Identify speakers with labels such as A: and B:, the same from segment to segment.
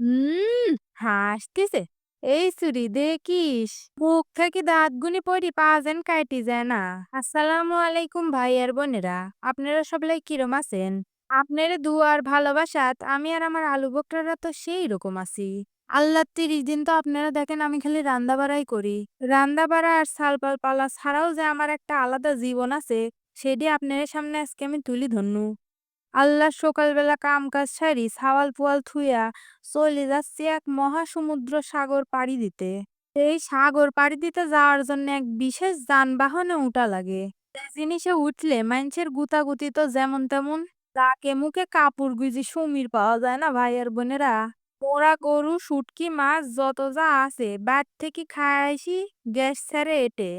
A: হুম, হাসতিছে। এই চুরি দেখিস, মুখ থেকে দাঁতগুনি পড়ি পা যেন কাটি যায় না। আসসালামু আলাইকুম ভাই আর বোনেরা, আপনারা সবাই কিরম আছেন? আপনার দুয়ার ভালোবাসাত আমি আর আমার আলু বকরারা তো সেই রকম আছি। আল্লাহ তিরিশ দিন তো আপনারা দেখেন আমি খালি রান্দা বাড়াই করি। রান্দা বাড়া আর সালপাল পালা ছাড়াও যে আমার একটা আলাদা জীবন আছে, সেটি আপনাদের সামনে আজকে আমি তুলি ধরনু। আল্লাহ সকালবেলা কাম কাজ সারি সাওয়াল পোয়াল থুইয়া চলে যাচ্ছি এক মহাসমুদ্র সাগর পাড়ি দিতে। এই সাগর পাড়ি দিতে যাওয়ার জন্য এক বিশেষ যানবাহনে উঠা লাগে। জিনিসে উঠলে মানুষের গুতাগুতি তো যেমন তেমন তাকে মুখে কাপড় গুজি সমীর পাওয়া যায় না ভাই আর বোনেরা? মোরা গরু, শুটকি, মাছ যত যা আছে বাট থেকে খাইছি গ্যাস ছেড়ে এটে।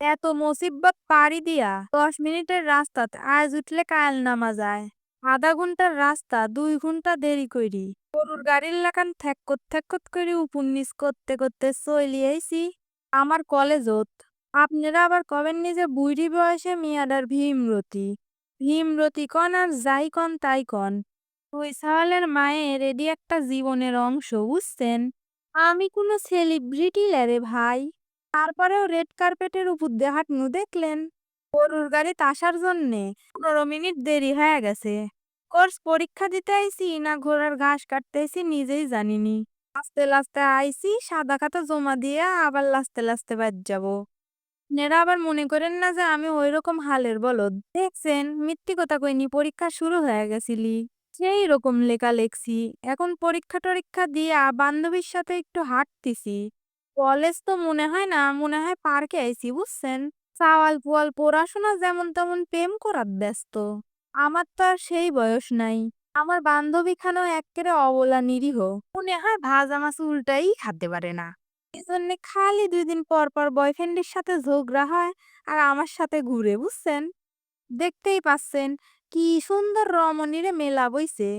A: এত মুসিবত পাড়ি দিয়া দশ মিনিটের রাস্তাত আজ উঠলে কাল নামা যায় আধা ঘণ্টার রাস্তা, দুই ঘণ্টা দেরি করি গরুর গাড়ির লাগান থ্যাক্কত থ্যাক্কত করে উপর নিচ করতে করতে চলি আইছি। আমার কলেজত। আপনারা আবার কবেন নিজে বুড়ি বয়সে মিয়াডার ভীমরতি। ভীমরতি কন আর যাই কন তাই কন। ওই সাওয়ালের মায়ের এডি একটা জীবনের অংশ, বুঝছেন? আমি কোনো সেলিব্রিটি রে ভাই। তারপরেও রেড কার্পেটের উপর দেহাটনু দেখলেন। গরুর গাড়িতে আসার জন্যে পনেরো মিনিট দেরি হয়ে গেছে। কোর্স পরীক্ষা দিতে আইছি, না ঘোড়ার ঘাস কাটতে আইছি, নিজেই জানিনি। লাস্তে লাস্তে আইছি, সাদা খাতা জমা দিয়ে আবার লাস্তে লাস্তে বাদ যাব। নেরা আবার মনে করেন না যে আমি ওই রকম হালের বলদ। দেখছেন, মিথ্যি কথা কইনি, পরীক্ষা শুরু হয়ে গেছিলি। সেই রকম লেখা লেখছি। এখন পরীক্ষা টরীক্ষা দিয়া বান্ধবীর সাথে একটু হাঁটতেছি। কলেজ তো মনে হয় না, মনে হয় পার্কে আইছি, বুঝছেন? চাওয়াল পোয়াল পড়াশোনা যেমন তেমন প্রেম করার ব্যস্ত। আমার তো আর সেই বয়স নাই। আমার বান্ধবী খানো একেবারে অবলা, নিরীহ। মনে হয় ভাজা মাছ উল্টাই খাতে পারে না। এজন্য খালি দুই দিন পর পর বয়ফ্রেন্ডের সাথে ঝগড়া হয় আর আমার সাথে ঘুরে, বুঝছেন? দেখতেই পাচ্ছেন কি সুন্দর রমণীরে মেলা বইছে।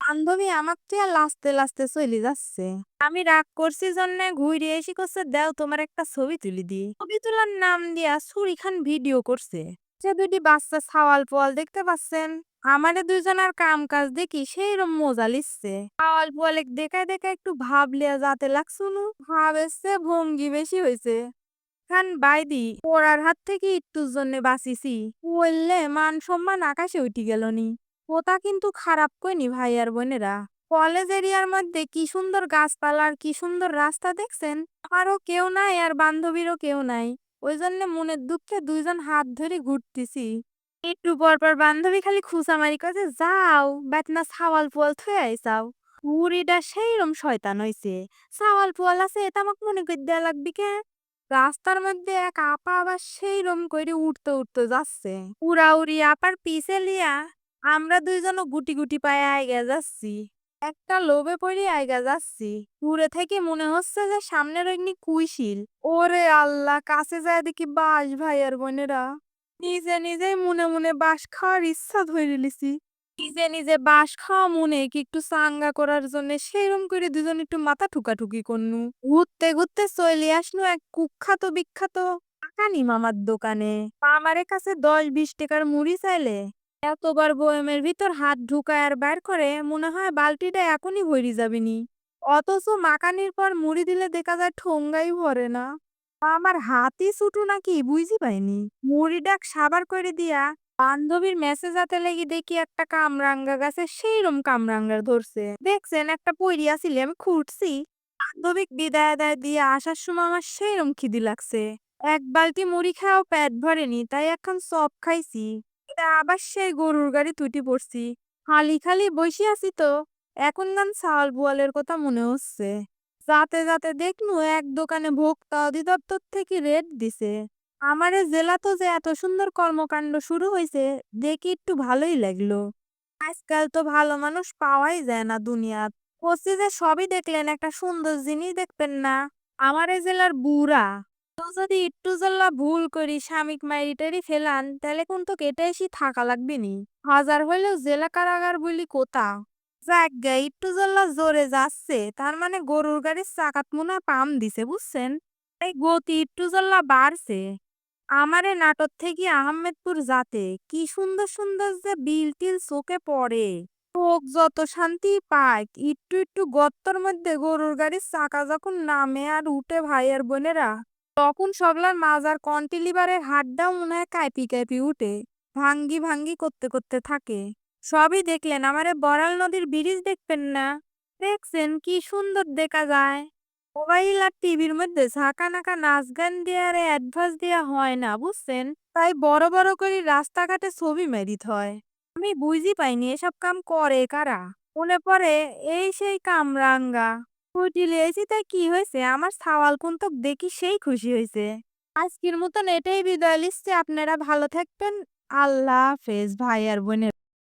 A: বান্ধবী আমাক তুই লাস্তে লাস্তে চলে যাচ্ছে। আমি রাগ করছি জন্য ঘুরে এসে করছে দেও তোমার একটা ছবি তুলি দি। ছবি তোলার নাম দিয়া ছুরি খান ভিডিও করছে। যে দুটি বাচ্চা ছাওয়াল পোয়াল দেখতে পাচ্ছেন, আমারে দুইজনের কাম কাজ দেখি সেই রকম মজা লিখছে ছাওয়াল পোয়ালে দেখায় দেখা একটু ভাব লিয়া যাতে লাগছুনু ভাব এসছে ভঙ্গি বেশি হয়েছে খান বাইদি, পড়ার হাত থেকে একটুর জন্য বাঁচিছি বললে মান সম্মান আকাশে উঠি গেল নি। ওটা কিন্তু খারাপ কইনি ভাই আর বোনেরা। কলেজ এরিয়ার মধ্যে কি সুন্দর গাছপালা আর কি সুন্দর রাস্তা দেখছেন? আমারও কেউ নাই আর বান্ধবীরও কেউ নাই। ওই জন্য মনের দুঃখে দুইজন হাত ধরে ঘুরতেছি। একটু পর পর বান্ধবী খালি খুসামারি কাছে যাও, বেতনা সাওয়াল পোয়াল থুয়ে আইসাও। বুড়িটা সেইরম শয়তান হইছে। সাওয়াল পোয়াল আছে, এটা আমাকে মনে করে দেয়া লাগবে কে? রাস্তার মধ্যে এক আপা আবার সেইরম করে উঠতে উঠতে যাচ্ছে। উড়াউড়ি আপার পিছে লিয়া আমরা দুইজনও গুটি গুটি পায়ে আইগা যাচ্ছি। একটা লোভে পড়ে আইগা যাচ্ছি। দূরে থেকে মনে হচ্ছে যে সামনের অগ্নি কুইশিল। ওরে আল্লাহ, কাছে যায় দেখি বাস ভাই আর বোনেরা। নিজে নিজেই মনে মনে বাস খাওয়ার ইচ্ছা ধরে লিছি। নিজে নিজে বাস খাওয়া মনে কি একটু চাঙ্গা করার জন্য সেইরম করে দুজন একটু মাথা ঠুকাঠুকি করনু। ঘুরতে ঘুরতে চলে আসনু এক কুখ্যাত বিখ্যাত কাকানি মামার দোকানে। আমারে কাছে দশ বিশ টাকার মুড়ি চাইলে। এতবার বয়মের ভিতর হাত ঢুকায় আর বের করে, মনে হয় বালতিটা এখনই ভরি যাবেনি। অথচ মাকানির পর মুড়ি দিলে দেখা যায় ঠোঙ্গাই ভরে না। আমার হাতই ছুটু নাকি বুঝি পাইনি। মুড়ি ডাক সাবার করে দিয়া বান্ধবীর মেসেজ হাতে লেগে দেখি একটা কামরাঙ্গা গাছে সেইরম কামরাঙ্গার ধরছে। দেখছেন, একটা পইরি আসিলে আমি খুঁটছি বান্ধবীক বিদায় দেয় দিয়ে আসার সময় আমার সেইরম খিদি লাগছে। এক বালতি মুড়ি খাওয়াও পেট ভরেনি, তাই এখন সব খাইছি। আবার সেই গরুর গাড়ি তুটি পড়ছি। খালি খালি বসে আছি তো। এখন গান চাল বোয়ালের কথা মনে হচ্ছে। যাতে যাতে দেখনু এক দোকানে ভোক্তা অধিদপ্তর থেকে রেট দিছে। আমারে জেলা তো যে এত সুন্দর কর্মকাণ্ড শুরু হয়েছে দেখি একটু ভালোই লাগল। আজকাল তো ভালো মানুষ পাওয়াই যায় না দুনিয়াত। বলছি যে সবই দেখলেন, একটা সুন্দর জিনিস দেখবেন না। আমার জেলার বুড়া। যদি একটু জল্লা ভুল করি স্বামীক মাইরিটারি ফেলান, তাহলে কিন্তু কেটে এসি থাকা লাগবে নি। হাজার হইলেও জেলা কারাগার বলি কোথা? যাক গে, একটু জল্লা জোরে যাচ্ছে, তার মানে গরুর গাড়ির চাকাত মনে পাম দিছে, বুঝছেন? এই গতি একটু জল্লা বাড়ছে। আমারে নাটক থেকে আহমেদপুর যাতে, কি সুন্দর সুন্দর যে বিল টিল চোখে পড়ে। চোখ যত শান্তি পায় একটু একটু গর্তর মধ্যে গরুর গাড়ির চাকা যখন নামে আর উঠে ভাইয়ের বোনেরা তখন সবলার মাজার কন্টিলিভারের হাড্ডাও মনে হয় কাঁপি কাঁপি উঠে, ভাঙ্গি ভাঙ্গি করতে করতে থাকে। সবই দেখলেন, আমারে বড়াল নদীর ব্রিজ দেখবেন না? দেখছেন, কি সুন্দর দেখা যায়। মোবাইল আর টিভির মধ্যে ঝাঁকা নাকা নাচ গান দিয়ে আর অ্যাডভান্স দেওয়া হয় না, বুঝছেন? তাই বড় বড় করে রাস্তাঘাটে ছবি মেরিত হয়। আমি বুঝি পাইনি এসব কাম করে কারা। মনে পড়ে, এই সেই কামরাঙ্গা। ছুটি এসে তা কি হয়েছে? আমার সাওয়াল কুন্তক দেখি সেই খুশি হয়েছে আজকের মতন এটাই বিদায় লিখছে আপনারা ভালো থাকবেন। আল্লাহ হাফেজ। ভাই আর বোনের